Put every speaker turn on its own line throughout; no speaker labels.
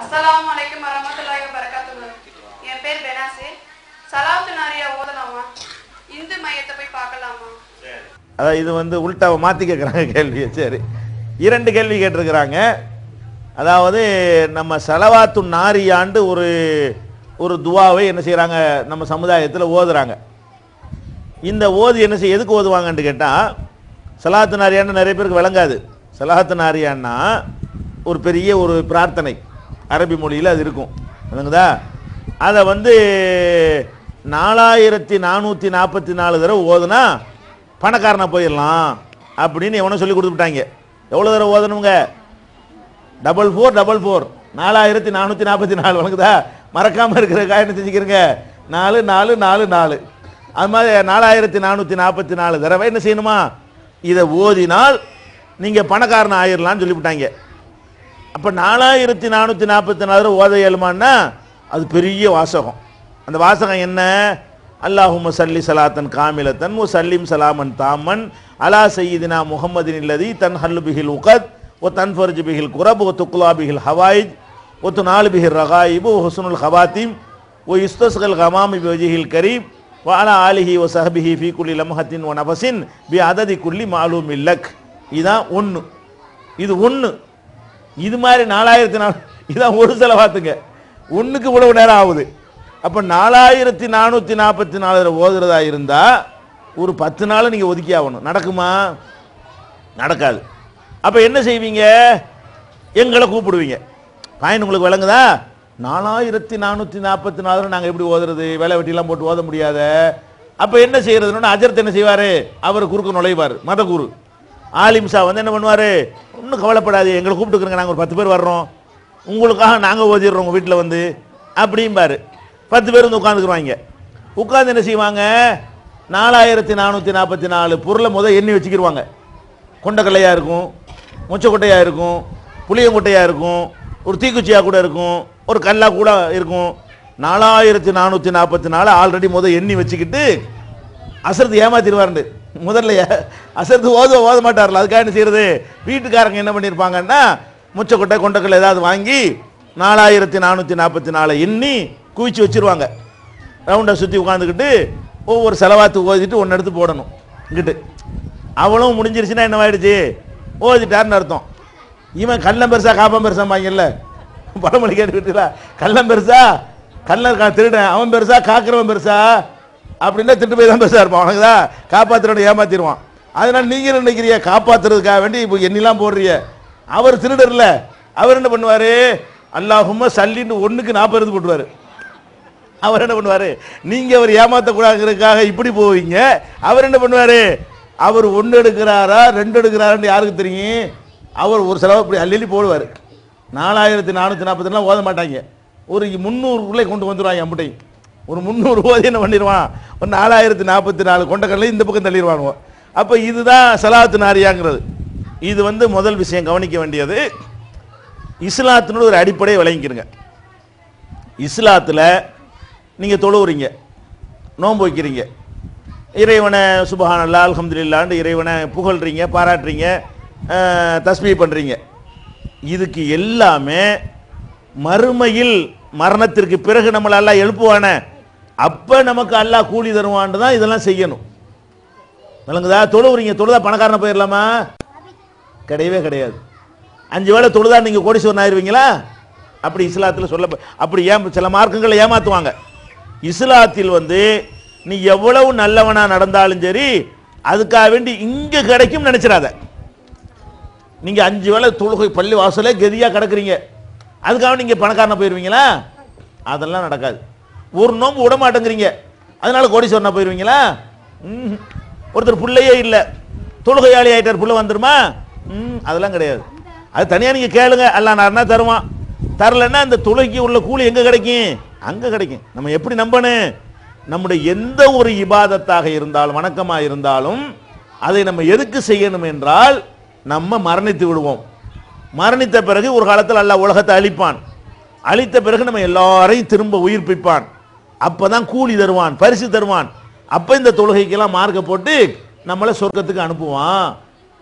அஸ்லாம் அலைக்கும் வரமத்துல்லாஹி வபரகாத்துஹு என் பேர் பெனாசே. சலாத்து நாரியா ஓதலாமா? இந்து மையத்தை போய் பார்க்கலாமா?
அதான் இது வந்து உள்டாவை மாற்றி கேட்குறாங்க கேள்வியை சரி. இரண்டு கேள்வி கேட்டிருக்கிறாங்க. அதாவது நம்ம செலவாத்து நாரியாண்டு ஒரு ஒரு துவாவை என்ன செய்கிறாங்க நம்ம சமுதாயத்தில் ஓதுறாங்க. இந்த ஓது என்ன செய்ய எதுக்கு ஓதுவாங்கன்னு கேட்டால் சலாத்து நாரியான்னு நிறைய பேருக்கு விளங்காது. சலாத்து நாரியான்னா ஒரு பெரிய ஒரு பிரார்த்தனை. அரபி மொழியில் அது இருக்கும். விளங்குதா? அதை வந்து நாலாயிரத்தி நானூற்றி நாற்பத்தி நாலு தடவை ஓதுனா பணக்காரனை போயிடலாம் அப்படின்னு எவனோ சொல்லி கொடுத்துட்டாங்க எவ்வளோ தடவை ஓதணுங்க? Double four double four. நாலாயிரத்தி நானூற்றி நாற்பத்தி நாலு வணங்குதா மறக்காமல் இருக்கிற என்ன செஞ்சுக்கிறீங்க. நாலு நாலு நாலு நாலு. அது மாதிரி நாலாயிரத்தி நானூற்றி நாற்பத்தி நாலு தடவை என்ன செய்யணுமா? இதை ஓதினால் நீங்கள் பணக்காரன் ஆயிரலாம்னு சொல்லிவிட்டாங்க. அப்போ நாலாயிரத்தி நானூற்றி நாற்பத்தி நாலு ஓத இயலுமான்னா அது பெரிய வாசகம். அந்த வாசகம் என்ன? அல்லாஹும் சல்லி சலாத்தன் காமிலத்தன் ஓ சல்லிம் சலாமன் தாமன் அலா சையீதினா முகமதின் இல்லதி தன் ஹல்லு பிகில் உகத் ஓ தன் ஃபர்ஜ் பிகில் குரப் ஓ துக்லா பிகில் ஹவாயிஜ் ஓ துநாலு பிகில் ரகாயிபு ஓ ஹுசனுல் ஹவாத்திம் ஓ இஸ்தஸ்கல் ஹமாமி பிஜிஹில் கரீம் ஓ அலா ஆலிஹி ஓ சஹபிஹி ஃபி குல்லி லம்ஹத்தின் ஓ நபசின் பி அததி குல்லி மாலூம் இல்லக் இதான் ஒன்று இது ஒன்று இது மாதிரி நாலாயிரத்தி நாலு இதான் ஒரு செலவாத்துங்க. ஒன்றுக்கு இவ்வளவு நேரம் ஆகுது. அப்போ நாலாயிரத்தி நானூற்றி நாற்பத்தி நாலு ஓதுறதா இருந்தால் ஒரு பத்து நாள் நீங்கள் ஒதுக்கி ஆகணும். நடக்குமா? நடக்காது. அப்போ என்ன செய்வீங்க? எங்களை கூப்பிடுவீங்க. பாயின் உங்களுக்கு விளங்குதா? நாலாயிரத்தி நானூற்றி நாற்பத்தி நாலு நாங்கள் எப்படி ஓதுறது? வேலை வெட்டிலாம் போட்டு ஓத முடியாத. அப்போ என்ன செய்யறதுன்னு அஜர்த் என்ன செய்வார்? அவர் குறுக்க நுழைவார். மத குரு ஆலிம்சா வந்து என்ன பண்ணுவார்? ஒன்றும் கவலைப்படாது எங்களை கூப்பிட்டுக்கிறங்க நாங்கள் ஒரு பத்து பேர் வர்றோம். உங்களுக்காக நாங்கள் ஓதிடுறோம் உங்கள் வீட்டில் வந்து. அப்படிம்பார். பத்து பேர் வந்து உட்காந்துக்குருவாங்க உட்காந்து என்ன செய்வாங்க? நாலாயிரத்தி நானூற்றி நாற்பத்தி நாலு பொருளை முதல் எண்ணி வச்சுக்கிடுவாங்க கொண்டக்கல்லையாக இருக்கும் முச்சக்கொட்டையாக இருக்கும் புளியங்கொட்டையாக இருக்கும் ஒரு தீக்குச்சியாக கூட இருக்கும் ஒரு கல்லா கூட இருக்கும். நாலாயிரத்தி நானூற்றி நாற்பத்தி நாலு ஆல்ரெடி முதல் எண்ணி வச்சுக்கிட்டு அசரத்து ஏமாத்திடுவாருண்டு. முதல்ல ஏ- ஓத ஓத மாட்டார்ல. அதுக்காக என்ன செய்யறது? வீட்டுக்காரங்க என்ன பண்ணியிருப்பாங்கன்னா முச்சக்கொட்டை கொண்டக்கல் ஏதாவது வாங்கி நாலாயிரத்தி நானூற்றி நாற்பத்தி நாலு எண்ணி குவிச்சு வச்சிருவாங்க. ரவுண்டை சுற்றி உட்காந்துக்கிட்டு ஒவ்வொரு செலவாத்து ஓதிட்டு ஒன்று எடுத்து போடணும். இங்கிட்டு. அவளும் முடிஞ்சிருச்சுன்னா என்னவாயிடுச்சு ஓதிட்டாருன்னு அர்த்தம். இவன் கள்ளம் பெருசா காப்பம் பெருசாம்பாங்கல்ல பழமொழி கேட்டுக்கிட்டீங்களா கள்ளம் பெருசா கள்ள திருடன். அவன் பெருசா காக்கிறவன் பெருசா. அப்படின்னா திட்டு போய் தான் பெருசா இருப்பான் தான் காப்பாத்துறவனை ஏமாத்திடுவான். அதனால் நீங்கள் நினைக்கிறிய நினைக்கிறீங்க? வேண்டி இப்போ என்னெல்லாம் போடுறீங்க? அவர் திருடர்ல. அவர் என்ன பண்ணுவார்? அல்லாஹும்ம சல்லின்னு ஒன்றுக்கு நாற்பது போட்டுவார் அவர் என்ன பண்ணுவார்? நீங்கள் அவர் ஏமாற்றக்கூடாதுங்கிறதுக்காக இப்படி போவீங்க. அவர் என்ன பண்ணுவார்? அவர் ஒன்று எடுக்கிறாரா ரெண்டு எடுக்கிறாரான்னு யாருக்கு தெரியும்? அவர் ஒரு செலவு இப்படி அள்ளி போடுவார். நாலாயிரத்தி நானூற்றி நாற்பத்தெல்லாம் ஓத மாட்டாங்க. ஒரு முந்நூறுக்குள்ளே கொண்டு வந்துடுவாங்க அம்பட்டை ஒரு முந்நூறு ஓதி என்ன பண்ணிடுவான்? ஒரு நாலாயிரத்தி நாற்பத்தி நாலு கொண்டக்கடலை இந்த பக்கம் தள்ளிடுவானுவோ. அப்போ இதுதான் சலாத்து நாரியாங்கிறது. இது வந்து முதல் விஷயம் கவனிக்க வேண்டியது. இஸ்லாத்தினோட ஒரு அடிப்படையை விளங்கிக்கிறங்க இஸ்லாத்தில் நீங்கள் தொழுவுறீங்க நோன்பு வைக்கிறீங்க இறைவனை சுபஹானல்லா அலமதுல்லான்னு இறைவனை புகழ்றீங்க பாராட்டுறீங்க அஹ், பண்ணுறீங்க இதுக்கு எல்லாமே மறுமையில் மரணத்திற்கு பிறகு நம்மளெல்லாம் எழுப்புவான எழுப்புவானே. அப்போ நமக்கு அல்லா கூலி தருவான்னு தான் இதெல்லாம் செய்யணும். விளங்குதா? தொழுவுறீங்க தொழுதா பணக்காரனை போயிடலாமா? கிடையவே கிடையாது. அஞ்சு வேளை தொழுதா நீங்கள் கோடீஸ்வரன் ஆயிருவீங்களா? அப்படி இஸ்லாத்தில் சொல்ல அப்படி ஏம் சில மார்க்கங்களை ஏமாத்துவாங்க. இஸ்லாத்தில் வந்து நீ எவ்வளவு நல்லவனா நடந்தாலும் சரி அதுக்காக வேண்டி இங்க கிடைக்கும் நினைச்சிடாத. நீங்க அஞ்சு வேளை தொழுகை பள்ளி வாசலே கதியா கிடக்குறீங்க. அதுக்காக நீங்க பணக்காரனை போயிருவீங்களா? அதெல்லாம் நடக்காது. ஒரு நோம்பு விட மாட்டேங்கிறீங்க அதனால கோடீஸ்வரனா போயிருவீங்களா? ம்ஹும். ஒருத்தர் பிள்ளையே இல்லை. தொழுகையாளி ஆயிட்டார் பிள்ளை வந்துருமா? ம் அதெல்லாம் கிடையாது. அது தனியாக நீங்கள் கேளுங்க. அல்ல நான் தருவான்? தரலன்னா இந்த தொழுகைக்கு உள்ள கூலி எங்கே கிடைக்கும்? அங்கே கிடைக்கும். நம்ம எப்படி நம்பணும்? நம்முடைய எந்த ஒரு இபாதத்தாக இருந்தாலும் வணக்கமாக இருந்தாலும் அதை நம்ம எதுக்கு செய்யணும் என்றால் நம்ம மரணித்து விடுவோம். மரணித்த பிறகு ஒரு காலத்தில் அல்ல உலகத்தை அழிப்பான். அழித்த பிறகு நம்ம எல்லாரையும் திரும்ப உயிர்ப்பிப்பான். அப்போ தான் கூலி தருவான் பரிசு தருவான். அப்போ இந்த தொழுகைக்கெல்லாம் மார்க்க போட்டு நம்மளை சொர்க்கத்துக்கு அனுப்புவான்.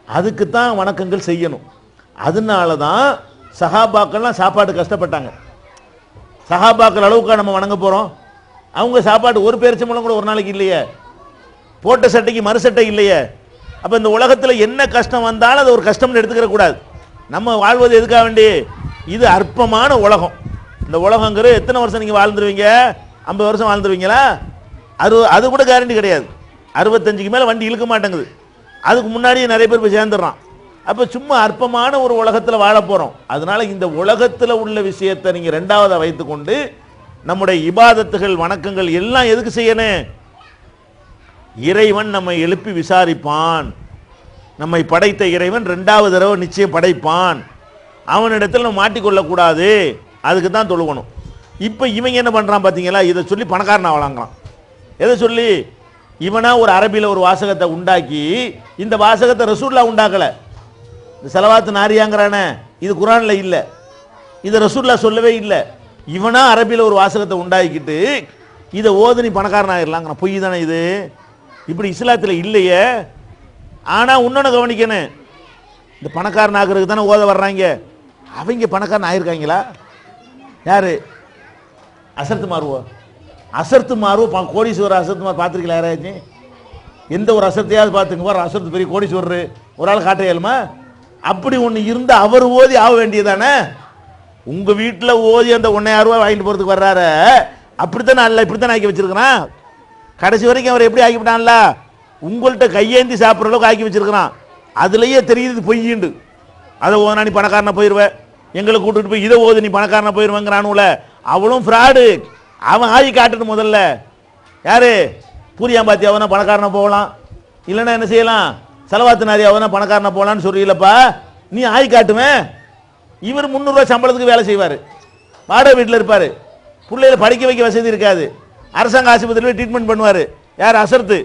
அதுக்கு தான் வணக்கங்கள் செய்யணும். அதனால தான் சஹாபாக்கள்லாம் சாப்பாடு கஷ்டப்பட்டாங்க. சஹாபாக்கள் அளவுக்கா நம்ம வணங்க போகிறோம் அவங்க சாப்பாடு ஒரு பேரிச்சம்பழம் கூட ஒரு நாளைக்கு இல்லையே. போட்ட சட்டைக்கு மறு சட்டை இல்லையே. அப்போ இந்த உலகத்தில் என்ன கஷ்டம் வந்தாலும் அது ஒரு கஷ்டம்னு எடுத்துக்கிற கூடாது. நம்ம வாழ்வது எதுக்காக வேண்டி? இது அற்பமான உலகம். இந்த உலகங்கிற எத்தனை வருஷம் நீங்கள் வாழ்ந்துருவீங்க? ஐம்பது வருஷம் வாழ்ந்துருவீங்களா? அறு அது கூட கேரண்டி கிடையாது. அறுபத்தஞ்சுக்கு மேலே வண்டி இழுக்க மாட்டேங்குது. அதுக்கு முன்னாடியே நிறைய பேர் போய் சேர்ந்துடுறான். அப்போ சும்மா அற்பமான ஒரு உலகத்தில் வாழ போகிறோம் அதனால் இந்த உலகத்தில் உள்ள விஷயத்தை நீங்கள் ரெண்டாவதாக வைத்துக்கொண்டு நம்முடைய இபாதத்துகள் வணக்கங்கள் எல்லாம் எதுக்கு செய்யணும்? இறைவன் நம்மை எழுப்பி விசாரிப்பான். நம்மை படைத்த இறைவன் ரெண்டாவது தடவை நிச்சயம் படைப்பான். அவனிடத்தில் நம்ம மாட்டிக்கொள்ளக்கூடாது. அதுக்கு தான் தொழுகணும். இப்போ இவங்க என்ன பண்ணுறான் பார்த்தீங்களா இதை சொல்லி பணக்காரன் ஆகலாங்களாம் எதை சொல்லி? இவனா ஒரு அரபியில் ஒரு வாசகத்தை உண்டாக்கி இந்த வாசகத்தை ரசூல்லா உண்டாக்கலை. இந்த செலவாத்து நாரியாங்கிறானே இது குரானில் இல்லை. இதை ரசூல்லா சொல்லவே இல்லை. இவனா அரபியில் ஒரு வாசகத்தை உண்டாக்கிட்டு இதை ஓது நீ பணக்காரன் ஆகிடலாங்கிற பொய் தானே இது? இப்படி இஸ்லாத்தில் இல்லையே. ஆனால் இன்னொன்று கவனிக்கணும். இந்த பணக்காரன் ஆகிறதுக்கு தானே ஓத வர்றாங்க. அவங்க பணக்காரன் ஆயிருக்காங்களா? யாரு? அசர்த்து மாறுவோ? அசர்த்து மாறுவோ? பா- கோடீஸ்வரர் அசர்த்து மாறு பார்த்துருக்கல யாராச்சும்? எந்த ஒரு அசர்த்தையாவது பார்த்துங்க பாரு அசர்த்து பெரிய கோடீஸ்வரர். ஒரு ஆள் காட்ட இயலுமா அப்படி ஒன்று இருந்து அவர் ஓதி ஆக வேண்டியதானே உங்கள் வீட்டில் ஓதி அந்த ஒன்னையாயிரம் ரூபாய் வாங்கிட்டு போகிறதுக்கு வர்றாரு. அப்படித்தானே அல்ல இப்படித்தானே ஆக்கி வச்சிருக்கிறான்? கடைசி வரைக்கும் அவர் எப்படி ஆக்கிவிட்டான்ல உங்கள்கிட்ட கையேந்தி சாப்பிட்ற அளவுக்கு ஆக்கி வச்சிருக்கிறான். அதுலேயே தெரியுது பொய்யுண்டு. அதை ஓதுனா நீ பணக்காரனை போயிடுவேன் எங்களை கூட்டிட்டு போய் இதை ஓது நீ பணக்காரனை போயிடுவேங்கிறானுல அவளும் ஃப்ராடு அவன் ஆகி காட்டணும் முதல்ல. யாரு? பூரியாம்பாத்தி அவனா பணக்காரனா போகலாம். இல்லைன்னா என்ன செய்யலாம்? செலவாத்து நாரி அவனா பணக்காரனா போகலான்னு சொல்றீங்களப்பா நீ ஆகி காட்டுவேன் இவர் முந்நூறுரூவா சம்பளத்துக்கு வேலை செய்வார். வாடகை வீட்டில் இருப்பார். பிள்ளைகளை படிக்க வைக்க வசதி இருக்காது. அரசாங்க ஆஸ்பத்திரியில் ட்ரீட்மெண்ட் பண்ணுவார். யார்? அசர்த்து.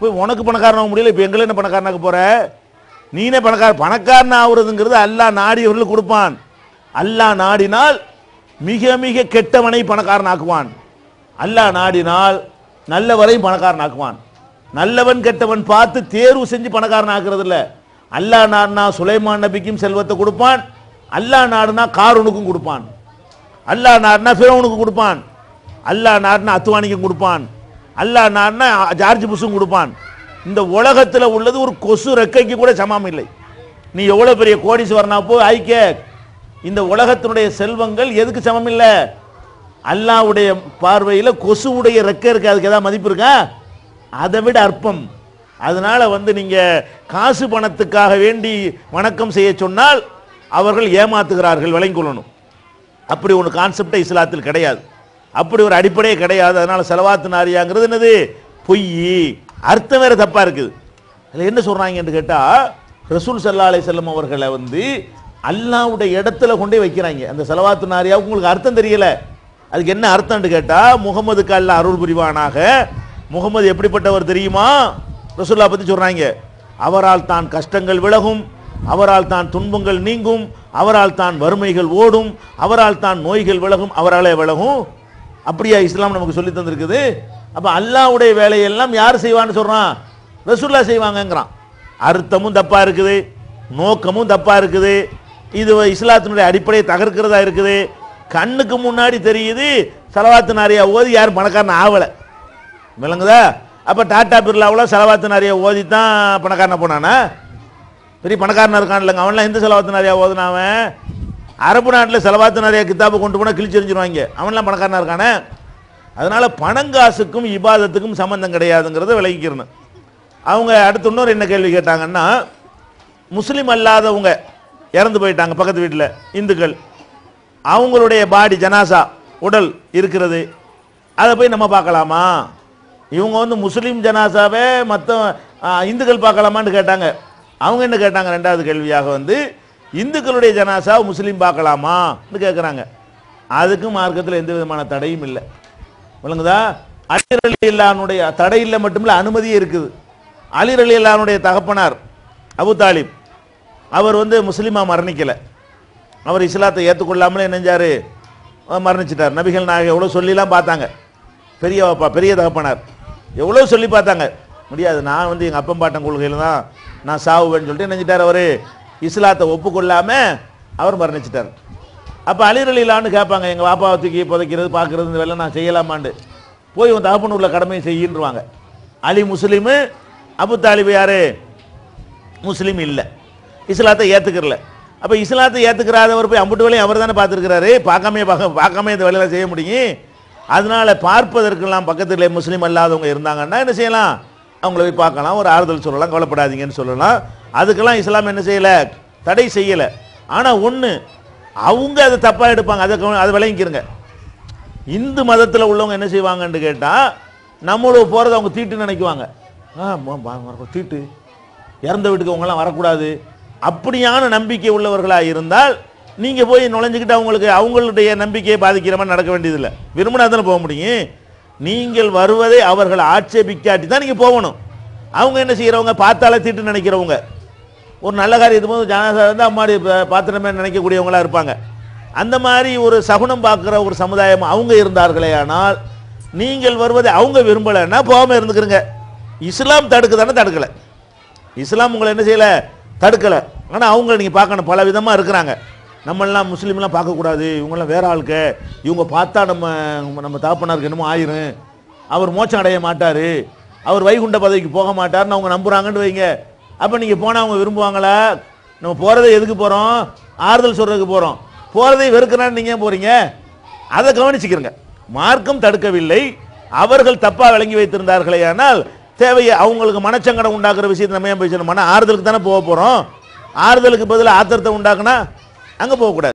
போய் உனக்கு பணக்காரனாக முடியல இப்போ எங்களை என்ன பணக்காரனாக்க போகிற நீனே பணக்கார பணக்காரன் ஆகுறதுங்கிறது அல்லாஹ் நாடியவர்களுக்கு கொடுப்பான். அல்லா நாடினால் மிக மிக கெட்டவனை பணக்காரன் ஆக்குவான் அல்லாஹ் நாடினால் நல்லவரையும் பணக்காரன் ஆக்குவான் நல்லவன் கெட்டவன் பார்த்து தேர்வு செஞ்சு பணக்காரன் ஆக்குறது இல்ல அல்லாஹ் நாடினா சுலைமான் நபிக்கும் செல்வத்தை கொடுப்பான். அல்லாஹ் நாடுனா காரூனுக்கும் கொடுப்பான். அல்லாஹ் நாடுனா ஃபிரோனுக்கும் கொடுப்பான். அல்லாஹ் நாடுனா அத்துவானிக்கும் கொடுப்பான். அல்லாஹ் நாடுனா ஜார்ஜ் புஷும் கொடுப்பான். இந்த உலகத்தில் உள்ளது ஒரு கொசு ரெக்கைக்கு கூட சமம் இல்லை. நீ எவ்வளோ பெரிய கோடீஸ்வரனா போய் ஐக்க இந்த உலகத்தினுடைய செல்வங்கள் எதுக்கு சமம் இல்லை அல்லாஹ்வுடைய பார்வையில் கொசுவுடைய ரெக்க இருக்கு. அதுக்கு ஏதாவது மதிப்பு இருக்கா? அதை விட அற்பம். அதனால வந்து நீங்க காசு பணத்துக்காக வேண்டி வணக்கம் செய்ய சொன்னால் அவர்கள் ஏமாத்துகிறார்கள் விளங்கிக் கொள்ளணும். அப்படி ஒரு கான்செப்டே இஸ்லாத்தில் கிடையாது. அப்படி ஒரு அடிப்படையே கிடையாது. அதனால செலவாத்து நாரியாங்கிறது என்னது? பொய் அர்த்தம் வேற தப்பா இருக்குது. அதில் என்ன சொல்கிறாங்கன்னு கேட்டால் ரசூல் சல்லா அலை செல்லம் அவர்களை வந்து அல்லாஹ்வுடைய இடத்துல கொண்டே வைக்கிறாங்க. அந்த செலவாத்து நாரியாவுக்கு உங்களுக்கு அர்த்தம் தெரியல. அதுக்கு என்ன அர்த்தம்னு கேட்டால் முகமதுக்கு அல்ல அருள் புரிவானாக. முகமது எப்படிப்பட்டவர் தெரியுமா? ரசுல்லா பற்றி சொல்கிறாங்க அவரால் தான் கஷ்டங்கள் விலகும் அவரால் தான் துன்பங்கள் நீங்கும் அவரால் தான் வறுமைகள் ஓடும் அவரால் தான் நோய்கள் விலகும் அவராலே விலகும். அப்படியா இஸ்லாம் நமக்கு சொல்லி தந்திருக்குது? அப்போ அல்லாஹ்வுடைய வேலையெல்லாம் யார் செய்வான்னு சொல்கிறான் ரசுல்லா செய்வாங்கங்கிறான். அர்த்தமும் தப்பாக இருக்குது நோக்கமும் தப்பாக இருக்குது. இது இஸ்லாத்தினுடைய அடிப்படையை தகர்க்கிறதா இருக்குது? கண்ணுக்கு முன்னாடி தெரியுது செலவாத்து நாரியா ஓதி யாரும் பணக்காரன் ஆகலை விளங்குதா? அப்போ டாட்டா பிர்லாவில் செலவாத்து நாரியா ஓதி தான் பணக்காரனை போனானா? பெரிய பணக்காரனாக இருக்கான் இல்லைங்க அவன்லாம் எந்த செலவாத்து நாரியா ஓதுனா அவன்? அரபு நாட்டில் செலவாத்து நிறையா கித்தாப்பு கொண்டு போனால் கிழிச்செறிஞ்சிருவாங்க அவன்லாம் பணக்காரனாக இருக்கானே? அதனால் பணங்காசுக்கும் இபாதத்துக்கும் சம்மந்தம் கிடையாதுங்கிறத விளங்கிக்கிறணும் அவங்க அடுத்து இன்னொரு என்ன கேள்வி கேட்டாங்கன்னா முஸ்லீம் அல்லாதவங்க இறந்து போயிட்டாங்க பக்கத்து வீட்டில் இந்துக்கள். அவங்களுடைய பாடி ஜனாசா உடல் இருக்கிறது. அதை போய் நம்ம பார்க்கலாமா? இவங்க வந்து முஸ்லீம் ஜனாசாவே மற்ற இந்துக்கள் பார்க்கலாமான்னு கேட்டாங்க. அவங்க என்ன கேட்டாங்க? ரெண்டாவது கேள்வியாக வந்து இந்துக்களுடைய ஜனாசா முஸ்லீம் பார்க்கலாமான்னு கேட்குறாங்க அதுக்கும் மார்க்கத்தில் எந்த விதமான தடையும் இல்லை. விளங்குதா? அலிர் அலி இல்லானுடைய தடை இல்லை மட்டுமில்லை அனுமதியே இருக்குது. அலிர் இல்லானுடைய தகப்பனார் அபு தாலிப் அவர் வந்து முஸ்லீமாக மரணிக்கலை. அவர் இஸ்லாத்தை ஏற்றுக்கொள்ளாமலே நெஞ்சார். மரணிச்சிட்டார். நபிகள் நாயகம் எவ்வளோ சொல்லிலாம் பார்த்தாங்க. பெரிய அப்பா பெரிய தகப்பனார். எவ்வளோ சொல்லி பார்த்தாங்க. முடியாது நான் வந்து எங்கள் அப்பம் பாட்டன் கொள்கையில் தான் நான் சாவுவேன்னு சொல்லிட்டு நினைச்சிட்டார் அவர். இஸ்லாத்தை ஒப்புக்கொள்ளாமல் அவர் மரணிச்சிட்டார். அப்போ அழிரலிலான்னு கேட்பாங்க எங்கள் பாப்பாவை தூக்கி புதைக்கிறது பார்க்குறது இந்த வேலை நான் செய்யலாமான்னு போய் உன் தகப்பனூர்ல கடமையை செய்யின்றுவாங்க. அலி முஸ்லீமு அபு தாலிபு யார்? முஸ்லீம் இல்லை. இஸ்லாத்தை ஏற்றுக்கிறல அப்போ இஸ்லாத்தை ஏற்றுக்கிறாதவர் போய் அம்புட்டு வேலையும் அவர் தானே பார்த்துருக்கிறாரு? பார்க்காமே பார்க்க பார்க்காம இந்த வேலையெல்லாம் செய்ய முடியும். அதனால பார்ப்பதற்கெல்லாம் பக்கத்தில் முஸ்லீம் அல்லாதவங்க இருந்தாங்கன்னா என்ன செய்யலாம்? அவங்கள போய் பார்க்கலாம். ஒரு ஆறுதல் சொல்லலாம் கவலைப்படாதீங்கன்னு சொல்லலாம். அதுக்கெல்லாம் இஸ்லாம் என்ன செய்யலை? தடை செய்யலை. ஆனால் ஒன்று அவங்க அதை தப்பாக எடுப்பாங்க. அதை அதை விளங்கிக்கிறங்க இந்து மதத்தில் உள்ளவங்க என்ன செய்வாங்கன்னு கேட்டால் நம்மளோட போகிறத அவங்க தீட்டு நினைக்குவாங்க. ஆ தீட்டு. இறந்த வீட்டுக்கு அவங்களாம் வரக்கூடாது. அப்படியான நம்பிக்கை உள்ளவர்களாக இருந்தால் நீங்கள் போய் நுழைஞ்சுக்கிட்டு அவங்களுக்கு அவங்களுடைய நம்பிக்கையை பாதிக்கிற மாதிரி நடக்க வேண்டியதில்லை. விரும்பினா தானே போக முடியும்? நீங்கள் வருவதை அவர்கள் ஆட்சேபிக்காட்டி தான் நீங்கள் போகணும். அவங்க என்ன செய்கிறவங்க பார்த்தாலே தீட்டு நினைக்கிறவங்க. ஒரு நல்ல காரியம் போது ஜனசா வந்து அம்மாடி பா- பாத்திரமே நினைக்கக்கூடியவங்களா இருப்பாங்க. அந்த மாதிரி ஒரு சகுனம் பார்க்குற ஒரு சமுதாயம் அவங்க இருந்தார்களே ஆனால் நீங்கள் வருவதை அவங்க விரும்பலைன்னா போகாமல் இருந்துக்கிறங்க. இஸ்லாம் தடுக்குதானே தடுக்கலை. இஸ்லாம் உங்களை என்ன செய்யலை? தடுக்கலை. ஆனால் அவங்கள நீங்கள் பார்க்கணும். பல விதமாக இருக்கிறாங்க. நம்மளாம் முஸ்லீம்லாம் பார்க்கக்கூடாது. இவங்கெல்லாம் வேற ஆளுக்கு. இவங்க பார்த்தா நம்ம நம்ம தாப்பனாருக்கு என்னமோ ஆயிரும். அவர் மோச்சம் அடைய மாட்டார். அவர் வைகுண்ட பதவிக்கு போக மாட்டார்னு அவங்க நம்புகிறாங்கன்னு வைங்க. அப்போ நீங்கள் போனால் அவங்க விரும்புவாங்களா? நம்ம போகிறதே எதுக்கு போகிறோம் ஆறுதல் சொல்கிறதுக்கு போகிறோம் போகிறதை வெறுக்கிறான்னு நீங்கள் போகிறீங்க அதை கவனிச்சுக்கிறங்க. மார்க்கம் தடுக்கவில்லை. அவர்கள் தப்பாக விளங்கி வைத்திருந்தார்களே ஆனால் தேவையை அவங்களுக்கு மனச்சங்கடம் உண்டாக்குற விஷயத்தை நம்ம ஏன் பேசணும் மன ஆறுதலுக்கு தானே போக போகிறோம் ஆறுதலுக்கு பதில் ஆத்திரத்தை உண்டாக்குனா அங்கே போகக்கூடாது.